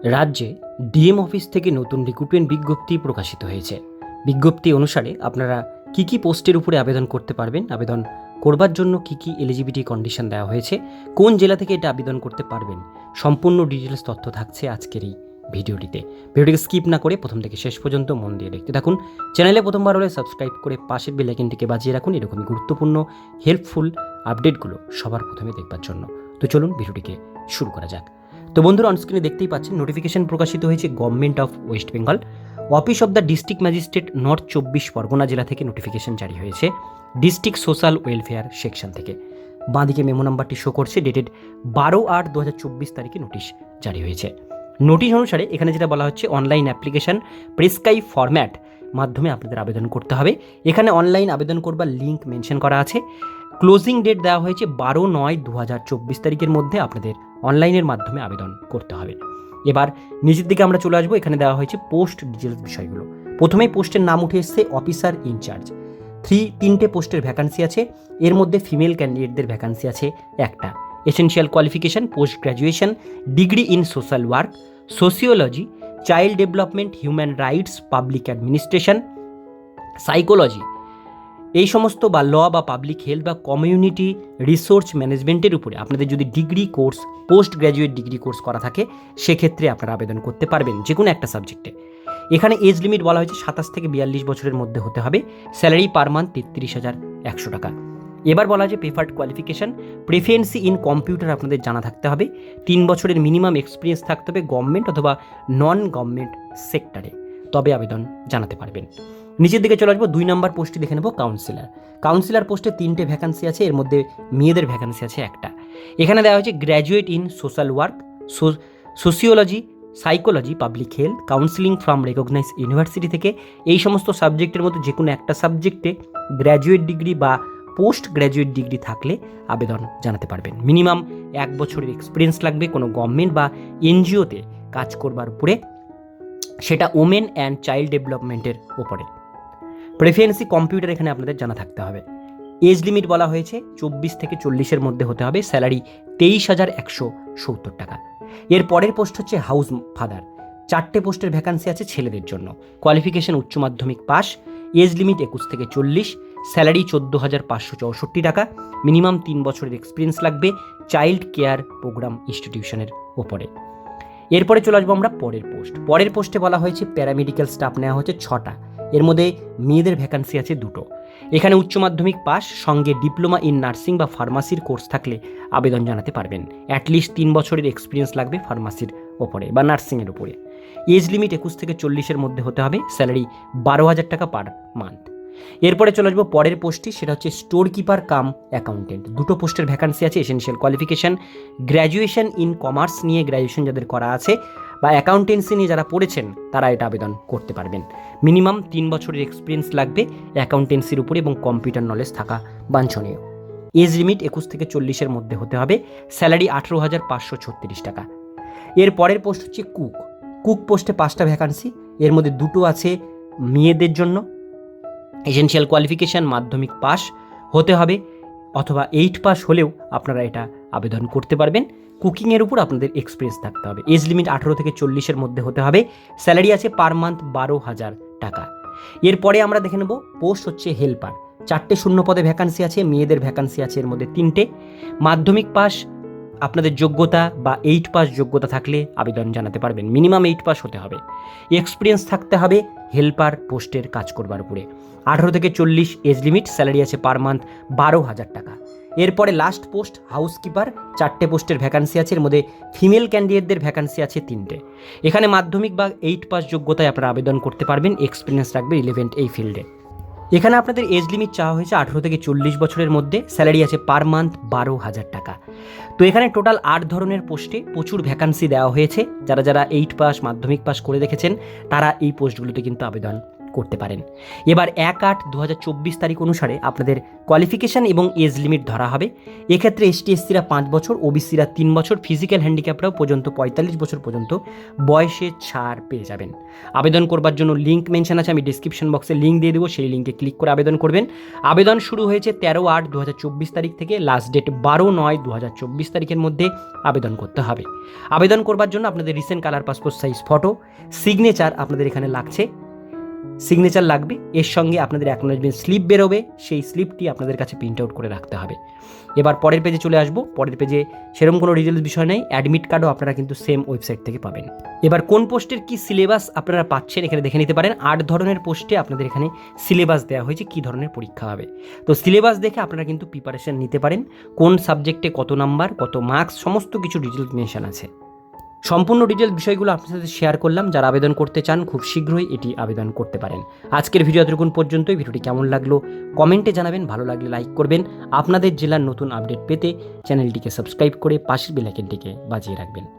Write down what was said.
রাজ্যে DM office থেকে নতুন রিক্রুটমেন্ট বিজ্ঞপ্তি প্রকাশিত হয়েছে। বিজ্ঞপ্তি অনুসারে আপনারা কি কি পোস্টের উপরে আবেদন করতে পারবেন, আবেদন করবার জন্য কি কি এলিজিবিলিটি কন্ডিশন দেওয়া হয়েছে, কোন জেলা থেকে এটা আবেদন করতে পারবেন, সম্পূর্ণ ডিটেলস তথ্য থাকছে আজকের এই ভিডিওটিতে। ভিডিওটিকে স্কিপ না করে প্রথম থেকে শেষ পর্যন্ত মন দিয়ে দেখতে থাকুন। চ্যানেলে প্রথমবার হলে সাবস্ক্রাইব করে পাশের বেল আইকনটিকে বাজিয়ে রাখুন, এরকমই গুরুত্বপূর্ণ হেল্পফুল আপডেটগুলো সবার প্রথমে দেখবার জন্য। তো চলুন ভিডিওটিকে শুরু করা যাক। তো বন্ধুরা অনস্ক্রিনে দেখতেই পাচ্ছেন নোটিফিকেশন প্রকাশিত হয়েছে government of West Bengal office of the district magistrate north চব্বিশ পরগনা জেলা থেকে নোটিফিকেশন জারি হয়েছে ডিস্ট্রিক্ট সোশ্যাল ওয়েলফেয়ার সেকশন থেকে। বাঁদিকে মেমো নাম্বারটি শো করছে ডেটেড বারো আট দু হাজার চব্বিশ তারিখে নোটিশ জারি হয়েছে। নোটিশ অনুসারে এখানে যেটা বলা হচ্ছে অনলাইন অ্যাপ্লিকেশন প্রেসক্রাইব ফরম্যাট মাধ্যমে আপনাদের আবেদন করতে হবে। এখানে অনলাইন আবেদন করবার লিঙ্ক মেনশন করা আছে। ক্লোজিং ডেট দেওয়া হয়েছে বারো নয় দু তারিখের মধ্যে আপনাদের অনলাইনের মাধ্যমে আবেদন করতে হবে। এবার নিজের দিকে আমরা চলে আসব। এখানে দেওয়া হয়েছে পোস্ট ডিটেলস বিষয়গুলো। প্রথমেই পোস্টের নাম উঠে এসছে অফিসার ইনচার্জ। থ্রি, তিনটে পোস্টের ভ্যাকান্সি আছে। এর মধ্যে ফিমেল ক্যান্ডিডেটদের ভ্যাকান্সি আছে একটা। Essential qualification, post graduation, degree in social work, sociology, child development, human rights, public administration, psychology এই সমস্ত বা ল বা পাবলিক হেলথ বা কমিউনিটি রিসোর্স ম্যানেজমেন্টের উপরে আপনাদের যদি degree course post graduate degree course করা থাকে, সেক্ষেত্রে আপনারা আবেদন করতে পারবেন যে কোনো একটা সাবজেক্টে এখানে এজ লিমিট বলা হয়েছে সাতাশ থেকে বিয়াল্লিশ বছরের মধ্যে হতে হবে। স্যালারি পার মান্থ তেত্রিশ হাজার একশো টাকা। এবার বলা হয়েছে preferred qualification preference in computer আপনাদের জানা থাকতে হবে। তিন বছরের মিনিমাম এক্সপিরিয়েন্স থাকতে হবে গভর্নমেন্ট অথবা নন গভর্নমেন্ট সেক্টরে তবে আবেদন জানাতে পারবেন। নিচের দিকে চলে আসব, দুই নম্বর পোস্টটি দেখে নেব কাউন্সিলার কাউন্সিলর পোস্টে তিনটে ভ্যাকান্সি আছে, এর মধ্যে মেয়েদের ভ্যাকান্সি আছে একটা। এখানে দেওয়া হয়েছে graduate in social work sociology psychology public health counselling from recognise university থেকে। এই সমস্ত সাবজেক্টের মধ্যে যে কোনো একটা সাবজেক্টে গ্র্যাজুয়েট ডিগ্রি বা পোস্ট গ্র্যাজুয়েট ডিগ্রি থাকলে আবেদন জানাতে পারবেন। মিনিমাম এক বছরের এক্সপিরিয়েন্স লাগবে কোনো গভর্নমেন্ট বা এনজিওতে কাজ করবার উপরে। সেটা ওমেন অ্যান্ড চাইল্ড ডেভেলপমেন্টের ওপরে প্রেফারেন্সি কম্পিউটার এখানে আপনাদের জানা থাকতে হবে। এজ লিমিট বলা হয়েছে, চব্বিশ থেকে চল্লিশের মধ্যে হতে হবে স্যালারি তেইশ হাজার একশো সত্তর টাকা। এর পরের পোস্ট হচ্ছে হাউস ফাদার চারটে পোস্টের ভ্যাকান্সি আছে ছেলেদের জন্য। কোয়ালিফিকেশন উচ্চ মাধ্যমিক পাস এজ লিমিট একুশ থেকে চল্লিশ স্যালারি চোদ্দ হাজার পাঁচশো চৌষট্টি টাকা। মিনিমাম তিন বছরের এক্সপিরিয়েন্স লাগবে চাইল্ড কেয়ার প্রোগ্রাম ইনস্টিটিউশনের ওপরে। এরপরে চলে আসব আমরা পরের পোস্ট পরের পোস্টে বলা হয়েছে প্যারামেডিক্যাল স্টাফ নেওয়া হচ্ছে ছটা। এর মধ্যে মেয়েদের ভ্যাকান্সি আছে দুটো। এখানে উচ্চ মাধ্যমিক পাস, সঙ্গে ডিপ্লোমা ইন নার্সিং বা ফার্মাসির কোর্স থাকলে আবেদন জানাতে পারবেন। অ্যাটলিস্ট তিন বছরের এক্সপিরিয়েন্স লাগবে ফার্মাসির ওপরে বা নার্সিংয়ের ওপরে এজ লিমিট একুশ থেকে চল্লিশের মধ্যে হতে হবে স্যালারি বারো হাজার টাকা পার মান্থ এরপরে চলে আসব পরের পোস্টটি সেটা হচ্ছে স্টোর কিপার কাম অ্যাকাউন্টেন্ট দুটো পোস্টের ভ্যাকান্সি আছে essential qualification graduation in commerce নিয়ে গ্র্যাজুয়েশন যাদের করা আছে বা অ্যাকাউন্টেন্সি নিয়ে যারা পড়েছেন, তারা এটা আবেদন করতে পারবেন। মিনিমাম তিন বছরের এক্সপিরিয়েন্স লাগবে অ্যাকাউন্টেন্সির উপরে এবং কম্পিউটার নলেজ থাকা বাঞ্ছনীয়। এজ লিমিট একুশ থেকে চল্লিশের মধ্যে হতে হবে স্যালারি আঠেরো হাজার পাঁচশো ছত্রিশ টাকা। এর পরের পোস্ট হচ্ছে কুক কুক পোস্টে পাঁচটা ভ্যাকান্সি এর মধ্যে দুটো আছে মেয়েদের জন্য। এসেনশিয়াল কোয়ালিফিকেশান মাধ্যমিক পাস হতে হবে। অথবা এইট পাস হলেও আপনারা এটা আবেদন করতে পারবেন। কুকিংয়ের উপর আপনাদের এক্সপিরিয়েন্স থাকতে হবে। এজ লিমিট আঠেরো থেকে চল্লিশের মধ্যে হতে হবে। স্যালারি আছে পার মান্থ বারো হাজার টাকা। এরপরে আমরা দেখে নেব পোস্ট হচ্ছে হেল্পার চারটে শূন্য পদে ভ্যাকান্সি আছে, মেয়েদের ভ্যাকান্সি আছে এর মধ্যে তিনটে। মাধ্যমিক পাস আপনাদের যোগ্যতা বা এইট পাস যোগ্যতা থাকলে আবেদন জানাতে পারবেন। মিনিমাম এইট পাস হতে হবে। এক্সপিরিয়েন্স থাকতে হবে। হেল্পার পোস্টের কাজ করবার উপরে। আঠারো থেকে চল্লিশ এজ লিমিট, স্যালারি আছে পার মান্থ বারো হাজার টাকা। এরপরে লাস্ট পোস্ট, হাউসকিপার, চারটে পোস্টের ভ্যাকান্সি আছে, এর মধ্যে ফিমেল ক্যান্ডিডেটদের ভ্যাকান্সি আছে তিনটে। এখানে মাধ্যমিক বা এইট পাস যোগ্যতায় আপনারা আবেদন করতে পারবেন, এক্সপিরিয়েন্স রাখবে রিলেভেন্ট এই ফিল্ডে। এখানে আপনাদের এজ লিমিট চাওয়া হয়েছে আঠেরো থেকে চল্লিশ বছরের মধ্যে। স্যালারি আছে পার মান্থ বারো হাজার টাকা। তো এখানে টোটাল আট ধরনের পোস্টে প্রচুর ভ্যাকান্সি দেওয়া হয়েছে। যারা যারা এইট পাস মাধ্যমিক পাস করে রেখেছেন তারা এই পোস্টগুলোতে কিন্তু আবেদন। করতে পারেন। এবার এক আট দু তারিখ অনুসারে আপনাদের কোয়ালিফিকেশান এবং এজ লিমিট ধরা হবে। এক্ষেত্রে এসটি এসসিরা পাঁচ বছর ওবিসিরা তিন বছর ফিজিক্যাল হ্যান্ডিক্যাপরাও পর্যন্ত, পঁয়তাল্লিশ বছর পর্যন্ত বয়সে ছাড় পেয়ে যাবেন। আবেদন করবার জন্য লিঙ্ক মেনশন আছে, আমি ডিসক্রিপশন বক্সে লিঙ্ক দিয়ে দেবো, সেই লিঙ্কে ক্লিক করে আবেদন করবেন। আবেদন শুরু হয়েছে তেরো আট দু তারিখ থেকে লাস্ট ডেট বারো নয় দু তারিখের মধ্যে আবেদন করতে হবে। আবেদন করবার জন্য আপনাদের recent colour passport size photo signature আপনাদের এখানে লাগছে। সিগনেচার লাগবে। এর সঙ্গে আপনাদের অ্যাকনোলেজমেন্ট স্লিপ বেরোবে। সেই স্লিপটি আপনাদের কাছে প্রিন্ট আউট করে রাখতে হবে। এবার পরের পেজে চলে আসব। পরের পেজে সেরকম কোনো ডিটেলস বিষয় নেই। অ্যাডমিট কার্ডও আপনারা কিন্তু সেম ওয়েবসাইট থেকে পাবেন। এবার কোন পোস্টের কি সিলেবাস আপনারা পাচ্ছেন এখানে দেখে নিতে পারেন। আট ধরনের পোস্টে আপনাদের এখানে সিলেবাস দেওয়া হয়েছে। কী ধরনের পরীক্ষা হবে? তো সিলেবাস দেখে আপনারা কিন্তু প্রিপারেশন নিতে পারেন। কোন সাবজেক্টে কত নাম্বার কত মার্কস সমস্ত কিছু ডিটেলস মেনশন আছে। সম্পূর্ণ ডিটেল বিষয়গুলো আপনার সাথে শেয়ার করলাম। যারা আবেদন করতে চান, খুব শীঘ্রই এটি আবেদন করতে পারেন। আজকের ভিডিও এতটুকুন পর্যন্তই। ভিডিওটি কেমন লাগল কমেন্টে জানাবেন। ভালো লাগলে লাইক করবেন। আপনাদের জেলার নতুন আপডেট পেতে চ্যানেলটিকে সাবস্ক্রাইব করে পাশের বেলাইকেনটিকে বাজিয়ে রাখবেন।